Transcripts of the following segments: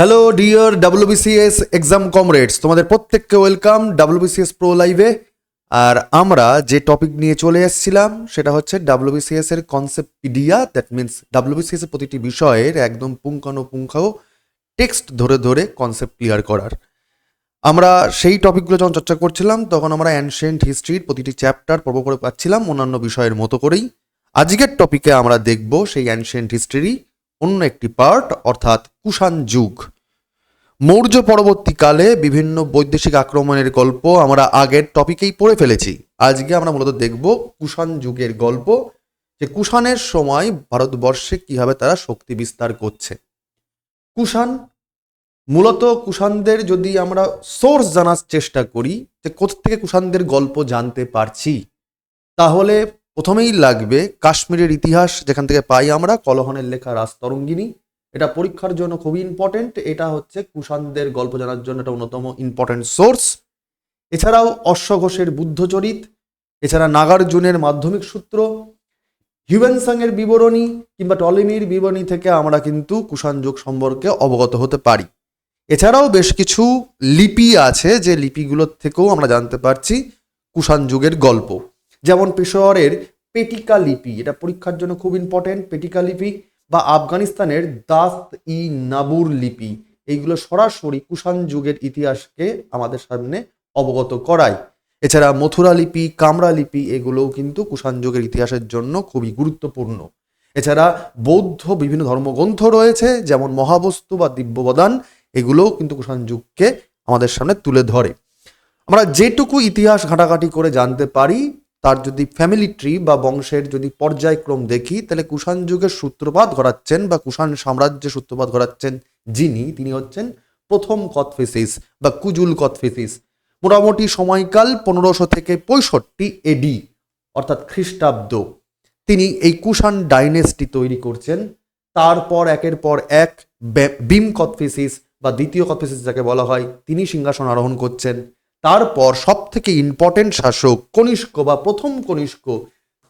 Hello dear WBCS exam comrades তোমাদের প্রত্যেককে welcome WBCS pro লাইভে আর আমরা যে টপিক নিয়ে চলে এসেছিলাম, সেটা হচ্ছে ডাব্লিউবিসিএস এর কনসেপ্ট পিডিয়া দ্যাট মিনস ডাব্লিউবিসিএস এর প্রতিটি বিষয়ের একদম পুঙ্খানুপুঙ্খাও টেক্সট ধরে ধরে কনসেপ্ট ক্লিয়ার করার। আমরা সেই টপিকগুলো যখন চর্চা করছিলাম, তখন আমরা অ্যানশিয়েন্ট হিস্ট্রির প্রতিটি চ্যাপ্টার পর্ব করে পাচ্ছিলাম, অন্যান্য বিষয়ের মতো করেই। আজকের টপিকে আমরা দেখব সেই অ্যানশিয়েন্ট হিস্ট্রিরই অন্য একটি পার্ট, অর্থাৎ কুষাণ যুগ। মৌর্য পরবর্তীকালে বিভিন্ন বৈদেশিক আক্রমণের গল্প আমরা আগের টপিকেই পড়ে ফেলেছি। আজকে আমরা মূলত দেখব কুষাণ যুগের গল্প, যে কুষাণের সময় ভারতবর্ষে কীভাবে তারা শক্তি বিস্তার করছে। কুষাণ, মূলত কুষাণদের যদি আমরা সোর্স জানার চেষ্টা করি, যে কোথা থেকে কুষাণদের গল্প জানতে পারছি, তাহলে প্রথমেই লাগবে কাশ্মীরের ইতিহাস, যেখান থেকে পাই আমরা, কলহনের লেখা রাজতরঙ্গিনী। এটা পরীক্ষার জন্য খুবই ইম্পর্টেন্ট এটা হচ্ছে কুষাণদের গল্প জানার জন্য একটা অন্যতম ইম্পর্টেন্ট সোর্স এছাড়াও অশ্বঘোষের বুদ্ধচরিত, এছাড়া নাগার্জুনের মাধ্যমিক সূত্র, হিউয়েনসাংয়ের বিবরণী, কিংবা টলেমির বিবরণী থেকে আমরা কিন্তু কুষাণ যুগ সম্পর্কে অবগত হতে পারি। এছাড়াও বেশ কিছু লিপি আছে, যে লিপিগুলোর থেকেও আমরা জানতে পারছি কুষাণ যুগের গল্প। যেমন পেশোয়ারের পেটিকা লিপি এটা পরীক্ষার জন্য খুব ইম্পর্টেন্ট পেটিকা লিপি বা আফগানিস্তানের দাস্ত ই নাবুর লিপি, এইগুলো সরাসরি কুষাণ যুগের ইতিহাসকে আমাদের সামনে অবগত করায়। এছাড়া মথুরা লিপি, কামরা লিপি, এগুলোও কিন্তু কুষাণ যুগের ইতিহাসের জন্য খুবই গুরুত্বপূর্ণ। এছাড়া বৌদ্ধ বিভিন্ন ধর্মগ্রন্থ রয়েছে, যেমন মহাবস্তু বা দিব্যবদান, এগুলোও কিন্তু কুষাণ যুগকে আমাদের সামনে তুলে ধরে। আমরা যেটুকু ইতিহাস ঘাটাঘাটি করে জানতে পারি তার যদি ফ্যামিলি ট্রি বা বংশের যদি পর্যায়ক্রম দেখি, তাহলে কুষাণ যুগের সূত্রপাত ঘটাচ্ছেন বা কুষাণ সাম্রাজ্যের সূত্রপাত ঘটাচ্ছেন যিনি, তিনি হচ্ছেন প্রথম কথফেসিস বা কুজুল কথফেসিস মোটামুটি সময়কাল পনেরোশো থেকে পঁয়ষট্টি এডি অর্থাৎ খ্রিস্টাব্দ। তিনি এই কুষাণ ডাইনেস্টি তৈরি করছেন। তারপর একের পর এক বিম কথফেসিস বা দ্বিতীয় কথফেসিস যাকে বলা হয়, তিনি সিংহাসন আরোহণ করছেন। তারপর সব থেকে ইম্পর্টেন্ট শাসক কনিষ্ক বা প্রথম কনিষ্ক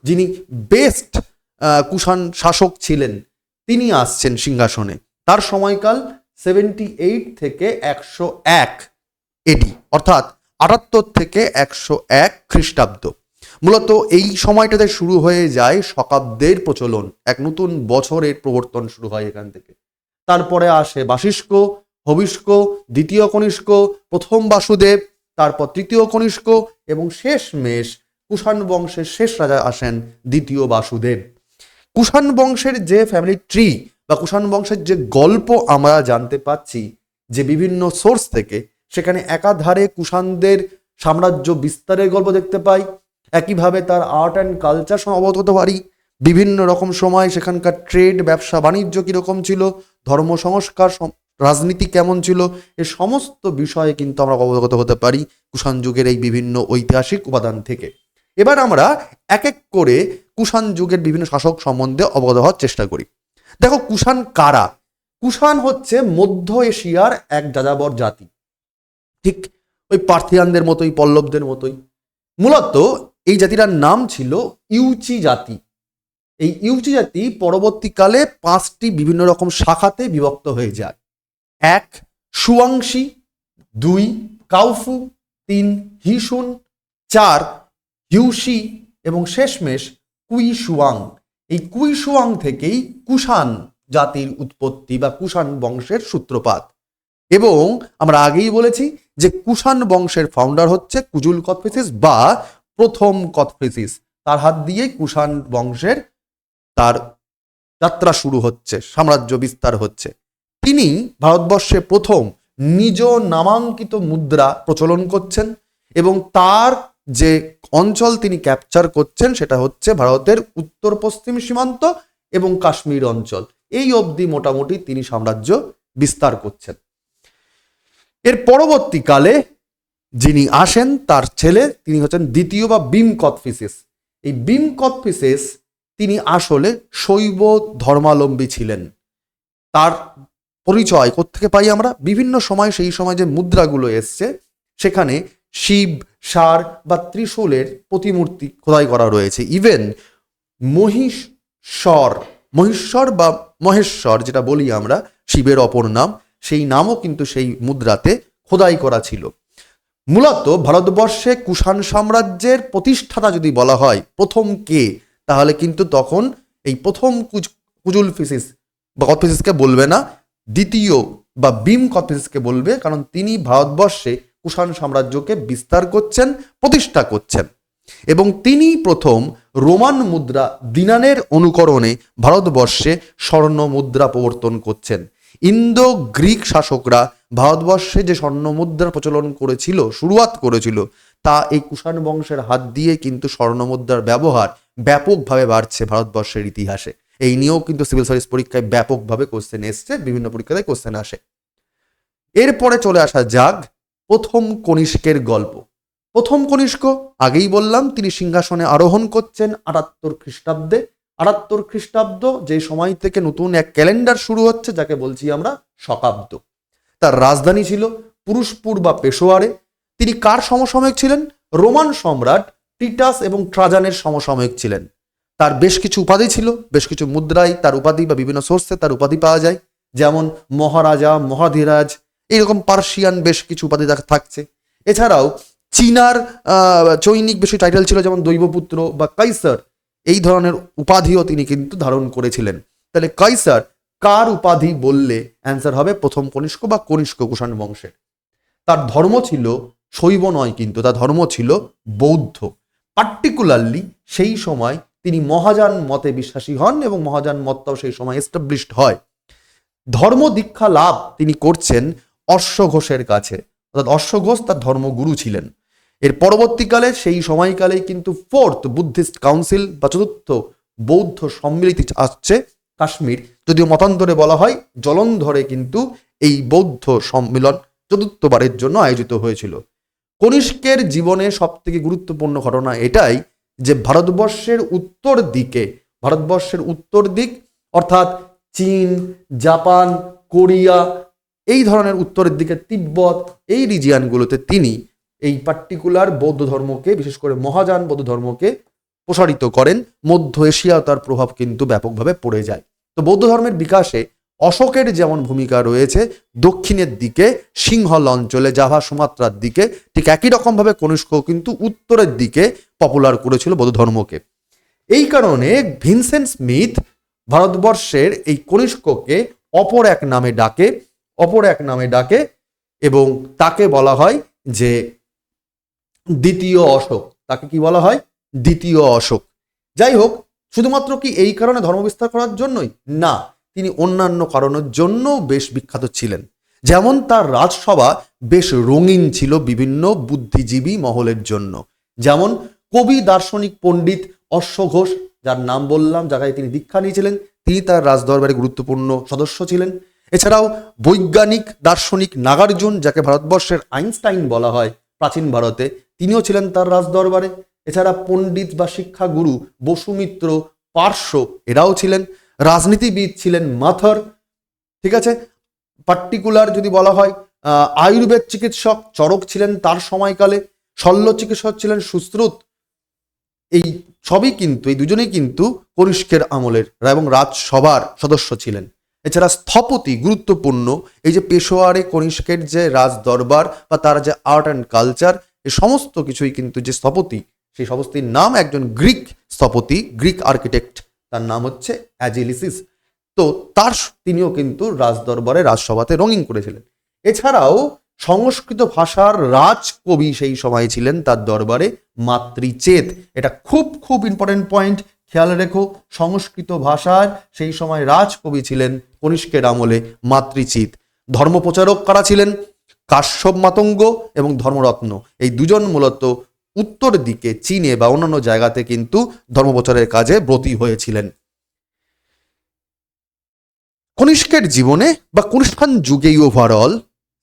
যিনি বেস্ট কুষাণ শাসক ছিলেন, তিনি আসছেন সিংহাসনে। তার সময়কাল সেভেন্টি এইট থেকে একশো এক এডি অর্থাৎ আটাত্তর থেকে একশো এক খ্রিস্টাব্দ। মূলত এই সময়টাতে শুরু হয়ে যায় শকাব্দের প্রচলন, এক নতুন বছরের প্রবর্তন শুরু হয় এখান থেকে। তারপরে আসে বাশিষ্ক হবিষ্ক, দ্বিতীয় কনিষ্ক, প্রথম বাসুদেব তারপর তৃতীয় কনিষ্ক এবং শেষ মেষ, কুষাণ বংশের শেষ রাজা আসেন দ্বিতীয় বাসুদেব। কুষাণ বংশের যে ফ্যামিলি ট্রি বা কুষাণ বংশের যে গল্প আমরা জানতে পাচ্ছি, যে বিভিন্ন সোর্স থেকে, সেখানে একাধারে কুষাণদের সাম্রাজ্য বিস্তারের গল্প দেখতে পাই। একইভাবে তার আর্ট অ্যান্ড কালচার অবগত হতে পারি বিভিন্ন রকম সময় সেখানকার ট্রেড ব্যবসা, বাণিজ্য কীরকম ছিল, ধর্ম, সংস্কার রাজনীতি কেমন ছিল, এ সমস্ত বিষয়ে কিন্তু আমরা অবগত হতে পারি কুষাণ যুগের এই বিভিন্ন ঐতিহাসিক উপাদান থেকে। এবার আমরা এক এক করে কুষাণ যুগের বিভিন্ন শাসক সম্বন্ধে অবগত হওয়ার চেষ্টা করি। দেখো, কুষাণ কারা? কুষাণ হচ্ছে মধ্য এশিয়ার এক যাযাবর জাতি। ঠিক ওই পার্থিয়ানদের মতোই, পল্লবদের মতোই। মূলত এই জাতিটার নাম ছিল ইউচি জাতি। এই ইউচি জাতি পরবর্তীকালে পাঁচটি বিভিন্ন রকম শাখাতে বিভক্ত হয়ে যায়। এক, সুয়াংশী, দুই কাউফু তিন, হিসুন, চার, হিউশি এবং শেষমেশ কুইশুয়াং এই কুইশুয়াং থেকেই কুষাণ জাতির উৎপত্তি বা কুষাণ বংশের সূত্রপাত। এবং আমরা আগেই বলেছি যে কুষাণ বংশের ফাউন্ডার হচ্ছে কুজুল কথফেসিস বা প্রথম কথফেসিস তার হাত দিয়েই কুষাণ বংশের তার যাত্রা শুরু হচ্ছে, সাম্রাজ্য বিস্তার হচ্ছে। তিনি ভারতবর্ষে প্রথম নিজ নামাঙ্কিত মুদ্রা প্রচলন করছেন এবং তার যে অঞ্চল তিনি ক্যাপচার করছেন সেটা হচ্ছে ভারতের উত্তর পশ্চিম সীমান্ত এবং কাশ্মীর অঞ্চল। এই অবধি মোটামুটি তিনি সাম্রাজ্য বিস্তার করছেন। এর পরবর্তীকালে যিনি আসেন, তার ছেলে তিনি হচ্ছেন দ্বিতীয় বা বিম কথফিসিস এই বিম কথফিসিস তিনি আসলে শৈব ধর্মাবলম্বী ছিলেন। তার পরিচয় কোথেকে পাই আমরা? বিভিন্ন সময় সেই সময় যে মুদ্রাগুলো এসছে, সেখানে শিব সার বা ত্রিশূলের প্রতিমূর্তি খোদাই করা রয়েছে। ইভেন মহিষর মহিষ্বর বা মহেশ্বর যেটা বলি আমরা, শিবের অপর নাম, সেই নামও কিন্তু সেই মুদ্রাতে খোদাই করা ছিল। মূলত ভারতবর্ষে কুষাণ সাম্রাজ্যের প্রতিষ্ঠাতা যদি বলা হয় প্রথম কে, তাহলে কিন্তু তখন এই প্রথম কুজ, কুজুল ফিসিস বা বলবে না। দ্বিতীয় বা বিম কথফিসিসকে বলবে, কারণ তিনি ভারতবর্ষে কুষাণ সাম্রাজ্যকে বিস্তার করছেন, প্রতিষ্ঠা করছেন। এবং তিনি প্রথম রোমান মুদ্রা দিনানের অনুকরণে ভারতবর্ষে স্বর্ণ মুদ্রা প্রবর্তন করছেন। ইন্দো গ্রিক শাসকরা ভারতবর্ষে যে স্বর্ণ মুদ্রার প্রচলন করেছিল, শুরুয়াত করেছিল, তা এই কুষাণ বংশের হাত দিয়ে কিন্তু স্বর্ণ মুদ্রার ব্যবহার ব্যাপকভাবে বাড়ছে ভারতবর্ষের ইতিহাসে। এই নিয়েও কিন্তু সিভিল সার্ভিস পরীক্ষায় ব্যাপকভাবে কোশ্চেন এসছে, বিভিন্ন পরীক্ষাতে কোশ্চেন আসে। এরপরে চলে আসা যাক প্রথম কনিষ্কের গল্প। প্রথম কনিষ্ক, আগেই বললাম, তিনি সিংহাসনে আরোহণ করছেন আটাত্তর খ্রিস্টাব্দে। আটাত্তর খ্রিস্টাব্দ যে সময় থেকে নতুন এক ক্যালেন্ডার শুরু হচ্ছে, যাকে বলছি আমরা শকাব্দ। তার রাজধানী ছিল পুরুষপুর বা পেশোয়ারে তিনি কার সমসাময়িক ছিলেন? রোমান সম্রাট টিটাস এবং ট্রাজানের সমসাময়িক ছিলেন। তার বেশ কিছু উপাধি ছিল, বেশ কিছু মুদ্রায় তার উপাধি বা বিভিন্ন সোর্সে তার উপাধি পাওয়া যায়। যেমন মহারাজা, মহাধীরাজ এইরকম পার্সিয়ান বেশ কিছু উপাধি থাকছে। এছাড়াও চীনার চৈনিক বেশি টাইটেল ছিল, যেমন দৈবপুত্র বা কাইসার। এই ধরনের উপাধিও তিনি কিন্তু ধারণ করেছিলেন। তাহলে কাইসার কার উপাধি বললে অ্যান্সার হবে প্রথম কনিষ্ক বা কনিষ্ক কুষাণ বংশের। তার ধর্ম ছিল শৈব নয় কিন্তু, তার ধর্ম ছিল বৌদ্ধ। পার্টিকুলারলি সেই সময় তিনি মহাযান মতে বিশ্বাসী হন এবং মহাযান মতটাও সেই সময় এস্টাবলিশড হয়। ধর্ম দীক্ষা লাভ তিনি করছেন অশ্ব ঘোষের কাছে। অর্থাৎ অশ্ব ঘোষ তার ধর্মগুরু ছিলেন। এর পরবর্তীকালে সেই সময়কালেই কিন্তু ফোর্থ বুদ্ধিস্ট কাউন্সিল বা চতুর্থ বৌদ্ধ সম্মিলিত আসছে কাশ্মীর। যদিও মতান্তরে বলা হয় জলন্ধরে কিন্তু এই বৌদ্ধ সম্মিলন চতুর্থবারের জন্য আয়োজিত হয়েছিল। কনিষ্কের জীবনে সবথেকে গুরুত্বপূর্ণ ঘটনা এটাই যে ভারতবর্ষের উত্তর দিকে, ভারতবর্ষের উত্তর দিক, অর্থাৎ চীন, জাপান, কোরিয়া, এই ধরনের উত্তরের দিকে তিব্বত, এই রিজিয়ানগুলোতে তিনি এই পার্টিকুলার বৌদ্ধ ধর্মকে, বিশেষ করে মহাযান বৌদ্ধ ধর্মকে প্রসারিত করেন। মধ্য এশিয়া তার প্রভাব কিন্তু ব্যাপকভাবে পড়ে যায়। তো বৌদ্ধ ধর্মের বিকাশে অশোকের যেমন ভূমিকা রয়েছে, দক্ষিণের দিকে, সিংহল অঞ্চলে, জাভা সুমাত্রার দিকে, ঠিক একই রকমভাবে কনিষ্ক কিন্তু উত্তরের দিকে পপুলার করেছিল বৌদ্ধ ধর্মকে। এই কারণে ভিনসেন্ট স্মিথ ভারতবর্ষের এই কনিষ্ককে অপর এক নামে ডাকে, অপর এক নামে ডাকে এবং তাকে বলা হয় যে দ্বিতীয় অশোক। তাকে কি বলা হয়? দ্বিতীয় অশোক। যাই হোক, শুধুমাত্র কি এই কারণে ধর্ম বিস্তার করার জন্যই? না, তিনি অন্যান্য কারণের জন্য বেশ বিখ্যাত ছিলেন। যেমন তার রাজসভা বেশ রঙিন ছিল বিভিন্ন বুদ্ধিজীবী মহলের জন্য। যেমন কবি দার্শনিক পণ্ডিত অশ্ব ঘোষ, যার নাম বললাম, জায়গায় তিনি দীক্ষা নিয়েছিলেন, তিনি তার রাজদরবারে গুরুত্বপূর্ণ সদস্য ছিলেন। এছাড়াও বৈজ্ঞানিক দার্শনিক নাগার্জুন, যাকে ভারতবর্ষের আইনস্টাইন বলা হয়, প্রাচীন ভারতে, তিনিও ছিলেন তার রাজদরবারে। এছাড়া পণ্ডিত বা শিক্ষাগুরু বসুমিত্র পার্শ্ব, এরাও ছিলেন। রাজনীতিবিদ ছিলেন মাথর, ঠিক আছে? পার্টিকুলার যদি বলা হয় আয়ুর্বেদ চিকিৎসক চরক ছিলেন তার সময়কালে, শল্য চিকিৎসক ছিলেন সুশ্রুত এই সবই কিন্তু, এই দুজনেই কিন্তু কনিষ্কের আমলের এবং রাজসভার সদস্য ছিলেন। এছাড়া স্থপতি গুরুত্বপূর্ণ, এই যে পেশোয়ারে কনিষ্কের যে রাজ দরবার বা তার যে আর্ট অ্যান্ড কালচার, এ সমস্ত কিছুই কিন্তু যে স্থপতি, সেই সমস্তির নাম একজন গ্রিক স্থপতি, গ্রিক আর্কিটেক্ট, তার নাম হচ্ছে অ্যাজিলিসিস। তো তার তিনিও কিন্তু রাজদরবারে, রাজসভাতে রঙিন করেছিলেন। এছাড়াও সংস্কৃত ভাষার রাজকবি সেই সময় ছিলেন তার দরবারে মাতৃচেত। এটা খুব খুব ইম্পর্টেন্ট পয়েন্ট খেয়াল রেখো, সংস্কৃত ভাষার সেই সময় রাজকবি ছিলেন কনিষ্কের আমলে মাতৃচিত। ধর্মপ্রচারক কারা ছিলেন? কাশ্যপ মাতঙ্গ এবং ধর্মরত্ন। এই দুজন মূলত উত্তর দিকে, চীনে বা অন্যান্য জায়গাতে কিন্তু ধর্মপ্রচারের কাজে ব্রতী হয়েছিলেন। কনিষ্কের জীবনে বা কনিষ্কান যুগেই ওভারঅল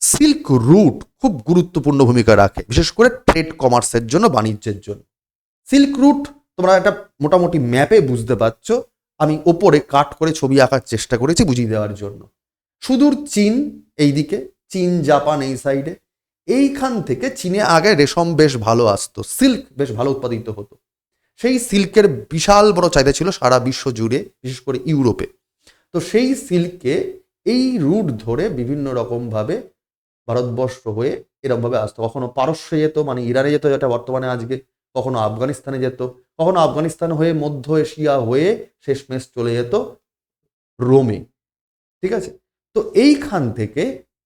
সিল্ক রুট খুব গুরুত্বপূর্ণ ভূমিকা রাখে, বিশেষ করে ট্রেড কমার্সের জন্য, বাণিজ্যের জন্য। সিল্ক রুট তোমরা একটা মোটামুটি ম্যাপে বুঝতে পারছ, আমি ওপরে কাট করে ছবি আঁকার চেষ্টা করেছি বুঝিয়ে দেওয়ার জন্য। সুদূর চীন এই দিকে চীন, জাপান এই সাইডে, এইখান থেকে চীনে আগে রেশম বেশ ভালো আসতো, সিল্ক বেশ ভালো উৎপাদিত হতো। সেই সিল্কের বিশাল বড় চাহিদা ছিল সারা বিশ্ব জুড়ে, বিশেষ করে ইউরোপে। তো সেই সিল্ককে এই রুট ধরে বিভিন্ন রকমভাবে ভারতবর্ষ হয়ে এরকমভাবে আসতো। কখনো পারস্যে যেত মানে ইরানে যেত, যেটা বর্তমানে আজকে, কখনো আফগানিস্তানে যেত, কখনো আফগানিস্তান হয়ে মধ্য এশিয়া হয়ে শেষমেশ চলে যেত রোমে। ঠিক আছে? তো এইখান থেকে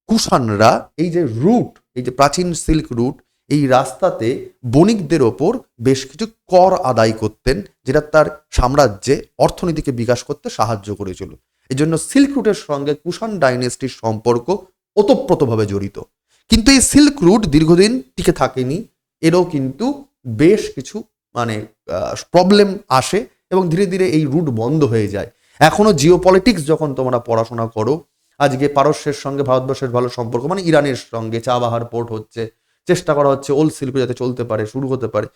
কুষাণরা এই যে রুট, এই যে প্রাচীন সিল্ক রুট, এই রাস্তাতে বণিকদের ওপর বেশ কিছু কর আদায় করতেন, যেটা তার সাম্রাজ্যে অর্থনীতিকে বিকাশ করতে সাহায্য করেছিল। এই জন্য সিল্ক রুটের সঙ্গে কুষাণ ডাইনেস্টির সম্পর্ক ওতপ্রোতভাবে জড়িত। কিন্তু এই সিল্ক রুট দীর্ঘদিন টিকে থাকেনি, এরও কিন্তু বেশ কিছু মানে প্রবলেম আসে এবং ধীরে ধীরে এই রুট বন্ধ হয়ে যায়। এখনও জিও পলিটিক্স যখন তোমরা পড়াশোনা করো, আজকে পারস্যের সঙ্গে ভারতবর্ষের ভালো সম্পর্ক মানে ইরানের সঙ্গে চাবাহার পোর্ট হচ্ছে, চেষ্টা করা হচ্ছে ওল্ড শিল্প যাতে চলতে পারে, শুরু হতে পারে।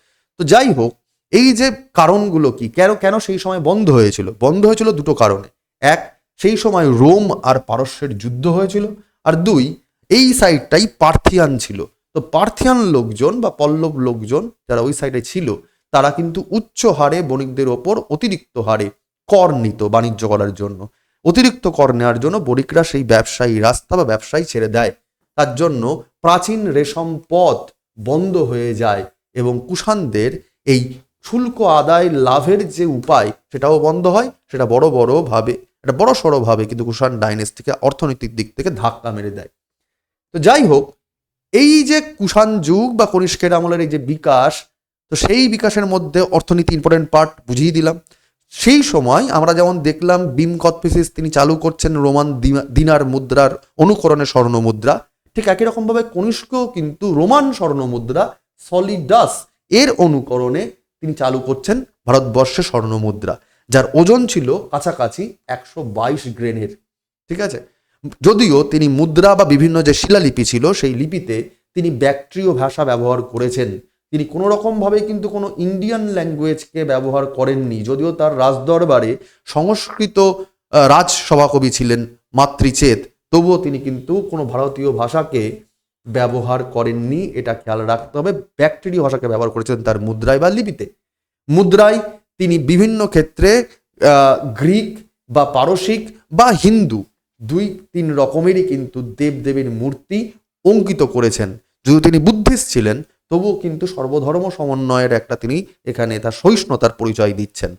তো যাই হোক, এই যে কারণগুলো কি, কেন কেন সেই সময় বন্ধ হয়েছিল? বন্ধ হয়েছিল দুটো কারণে। এক, সেই সময় রোম আর পারস্যের যুদ্ধ হয়েছিল। আর দুই, এই সাইডটাই পার্থিয়ান ছিল। তো পার্থিয়ান লোকজন বা পল্লব লোকজন যারা ওই সাইডে ছিল, তারা কিন্তু উচ্চ হারে বণিকদের ওপর অতিরিক্ত হারে কর নিত বাণিজ্য করার জন্য। অতিরিক্ত কর নেওয়ার জন্য বণিকরা সেই ব্যবসায়ী রাস্তা বা ব্যবসায়ী ছেড়ে দেয়। তার জন্য প্রাচীন রেশম পথ বন্ধ হয়ে যায় এবং কুষাণদের এই শুল্ক আদায় লাভের যে উপায়, সেটাও বন্ধ হয়, সেটা বড় বড় ভাবে এটা বড় সড়ো ভাবে কিন্তু কুষাণ ডাইনেস্টিকে অর্থনৈতিক দিক থেকে ধাক্কা মেরে দেয়। তো যাই হোক, এই যে কুষাণ যুগ বা কনিষ্কের আমলের এই যে বিকাশ, তো সেই বিকাশের মধ্যে অর্থনীতি ইম্পর্টেন্ট পার্ট বুঝিয়ে দিলাম। সেই সময় আমরা যেমন দেখলাম বিম কৎপিসিস তিনি চালু করছেন রোমান দিনা- দিনার মুদ্রার অনুকরণে স্বর্ণ মুদ্রা। ঠিক একই রকমভাবে কনিষ্ক কিন্তু রোমান স্বর্ণ মুদ্রা, সলিডাস এর অনুকরণে তিনি চালু করছেন ভারতবর্ষে স্বর্ণ মুদ্রা। যার ওজন ছিল কাছাকাছি একশো বাইশ গ্রেনের, ঠিক আছে? যদিও তিনি মুদ্রা বা বিভিন্ন যে শিলালিপি ছিল, সেই লিপিতে তিনি ব্যাকট্রিয় ভাষা ব্যবহার করেছেন। তিনি কোনো রকমভাবে কিন্তু কোনো ইন্ডিয়ান ল্যাঙ্গুয়েজকে ব্যবহার করেননি। যদিও তার রাজদরবারে সংস্কৃত রাজসভাকবি ছিলেন মাতৃচেত, তবুও তিনি কিন্তু কোনো ভারতীয় ভাষাকে ব্যবহার করেননি। এটা খেয়াল রাখতে হবে। ব্যাকটেরিয় ভাষাকে ব্যবহার করেছেন তার মুদ্রায় বা লিপিতে। মুদ্রায় তিনি বিভিন্ন ক্ষেত্রে গ্রিক বা পারসিক বা হিন্দু, দুই তিন রকমেরই কিন্তু দেবদেবীর মূর্তি অঙ্কিত করেছেন। যদিও তিনি বুদ্ধিস্ট ছিলেন, তবুও কিন্তু সর্বধর্ম সমন্বয়ের একটা তিনি এখানে তার সহিষ্ণুতার পরিচয় দিচ্ছেন।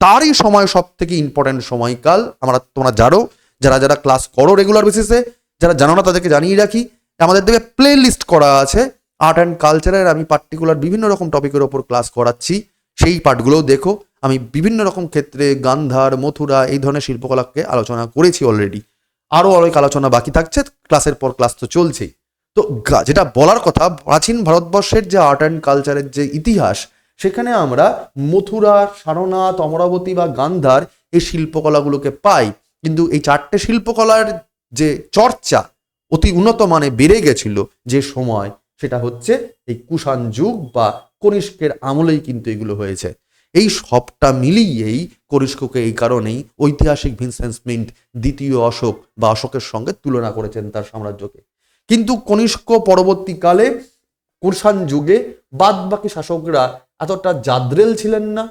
তারই সময় সব থেকে ইম্পর্টেন্ট সময়কাল, আমরা তোমরা জানো, যারা যারা ক্লাস করো রেগুলার বেসিসে যারা জানো না তাদেরকে জানিয়ে রাখি, আমাদের দিকে প্লে লিস্ট করা আছে। আর্ট অ্যান্ড কালচারের আমি পার্টিকুলার বিভিন্ন রকম টপিকের ওপর ক্লাস করাচ্ছি। সেই পার্টগুলোও দেখো। আমি বিভিন্ন রকম ক্ষেত্রে গান্ধার, মথুরা এই ধরনের শিল্পকলাকে আলোচনা করেছি অলরেডি আরও অনেক আলোচনা বাকি থাকছে, ক্লাসের পর ক্লাস তো চলছেই। তো যেটা বলার কথা, প্রাচীন ভারতবর্ষের যে আর্ট অ্যান্ড কালচারের যে ইতিহাস, সেখানে আমরা মথুরা, সারনাথ, অমরাবতী বা গান্ধার এই শিল্পকলাগুলোকে পাই। কিন্তু এই চারটে শিল্পকলার যে চর্চা অতি উন্নত মানে বেড়ে গেছিল যে সময়, সেটা হচ্ছে এই কুষাণ যুগ বা কনিষ্কের আমলেই কিন্তু এগুলো হয়েছে। এই সবটা মিলিয়েই কনিষ্ককে এই কারণেই ঐতিহাসিক ভিনসেন্স মিন্ট দ্বিতীয় অশোক বা অশোকের সঙ্গে তুলনা করেছেন তার সাম্রাজ্যকে। কিন্তু কনিষ্ক পরবর্তীকালে কুষাণ যুগে বাদ বাকি শাসকরা এতটা জাদ্রেল ছিলেন না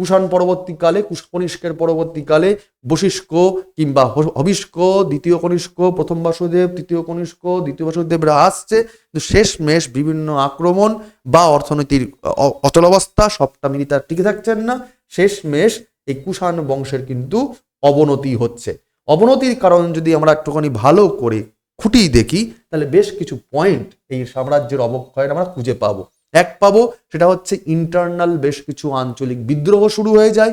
কুষাণ পরবর্তীকালে কুষ- কনিষ্কের পরবর্তীকালে বশিষ্ক কিংবা হবিষ্ক দ্বিতীয় কনিষ্ক, প্রথম বাসুদেব, তৃতীয় কনিষ্ক, দ্বিতীয় বাসুদেবরা আসছে। কিন্তু শেষমেশ বিভিন্ন আক্রমণ বা অর্থনীতির অচলাবস্থা সবটা মিলিয়ে তার টিকে থাকছেন না। শেষমেশ এই কুষাণ বংশের কিন্তু অবনতি হচ্ছে। অবনতির কারণ যদি আমরা একটুখানি ভালো করে খুঁটিয়ে দেখি, তাহলে বেশ কিছু পয়েন্ট এই সাম্রাজ্যের অবক্ষয়ের আমরা খুঁজে পাবো। এক পাবো, সেটা হচ্ছে ইন্টারনাল বেশ কিছু আঞ্চলিক বিদ্রোহ শুরু হয়ে যায়।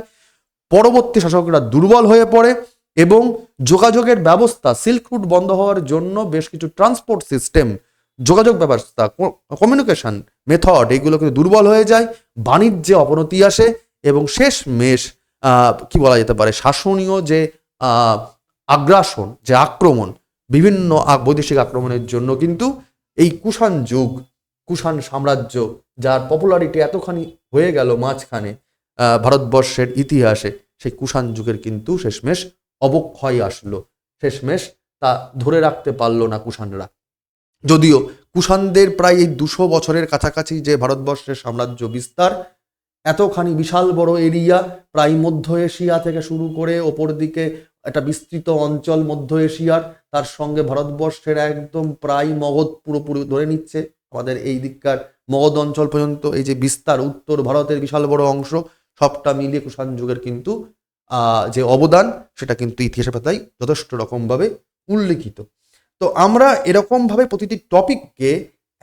পরবর্তী শাসকরা দুর্বল হয়ে পড়ে এবং যোগাযোগের ব্যবস্থা সিল্ক রুট বন্ধ হওয়ার জন্য বেশ কিছু ট্রান্সপোর্ট সিস্টেম যোগাযোগ ব্যবস্থা কমিউনিকেশন মেথড এগুলো কিন্তু দুর্বল হয়ে যায়, বাণিজ্যে অবনতি আসে এবং শেষ মেশ কি বলা যেতে পারে, শাসনীয় যে আগ্রাসন, যে আক্রমণ, বিভিন্ন বৈদেশিক আক্রমণের জন্য কিন্তু এই কুষাণ যুগ কুষাণ সাম্রাজ্য, যার পপুলারিটি এতখানি হয়ে গেল মাঝখানে ভারতবর্ষের ইতিহাসে, সেই কুষাণ যুগের কিন্তু শেষমেশ অবক্ষয় আসলো। শেষমেশ তা ধরে রাখতে পারল না কুষাণরা। যদিও কুষাণদের প্রায় এই দুশো বছরের কাছাকাছি যে ভারতবর্ষের সাম্রাজ্য বিস্তার, এতখানি বিশাল বড় এরিয়া প্রায় মধ্য এশিয়া থেকে শুরু করে ওপর দিকে একটা বিস্তৃত অঞ্চল মধ্য এশিয়ার, তার সঙ্গে ভারতবর্ষের একদম প্রায় মগধ পুরোপুরি ধরে নিচ্ছে। আমাদের এই দিককার মগধ অঞ্চল পর্যন্ত এই যে বিস্তার, উত্তর ভারতের বিশাল বড় অংশ, সবটা মিলিয়ে কুষাণ যুগের কিন্তু যে অবদান, সেটা কিন্তু ইতিহাসের পাতায় যথেষ্ট রকমভাবে উল্লেখিত। তো আমরা এরকমভাবে প্রতিটি টপিককে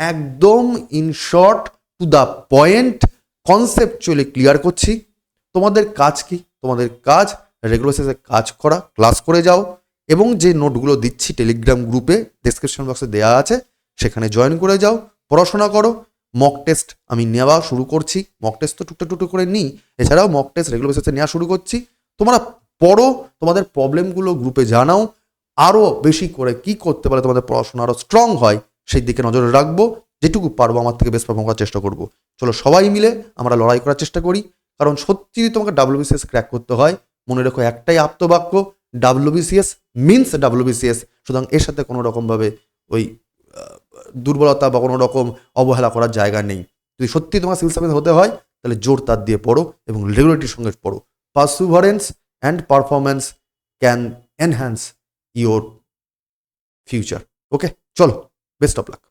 একদম in short to the point conceptually clear করছি। তোমাদের কাজ কি? তোমাদের কাজ রেগুলার বেসিসে কাজ করা ক্লাস করে যাও এবং যে নোটগুলো দিচ্ছি টেলিগ্রাম গ্রুপে ডেসক্রিপশন বক্সে দেওয়া আছে, সেখানে জয়েন করে যাও। পড়াশোনা করো মক টেস্ট আমি নেওয়া শুরু করছি। মক টেস্ট তো টুকটা টুকটো করে নিই। এছাড়াও মক টেস্ট রেগুলার বেসিসে নেওয়া শুরু করছি। তোমরা পড়ো, তোমাদের প্রবলেমগুলো গ্রুপে জানাও। আরও বেশি করে কি করতে পারে তোমাদের পড়াশোনা আরও স্ট্রং হয়, সেই দিকে নজর রাখব। যেটুকু পারব আমার থেকে বেস্ট পারফর্ম করার চেষ্টা করব। চলো সবাই মিলে আমরা লড়াই করার চেষ্টা করি। কারণ সত্যি তোমাকে ডাব্লিউবিসিএস ক্র্যাক করতে হয়, মনে রেখো একটাই আপ্তবাক্য ডাব্লিউবিসিএস মিনস ডাব্লিউবিসিএস সুতরাং এর সাথে কোনো রকমভাবে ওই দুর্বলতা বা কোনো রকম অবহেলা করার জায়গা নেই। যদি সত্যি তোমার সিভিল সার্ভিস হতে হয়, তাহলে জোর তার দিয়ে পড়ো এবং রেগুলেটির সঙ্গে পড়ো। Perseverance and performance can enhance your future okay চলো বেস্ট অফ লাক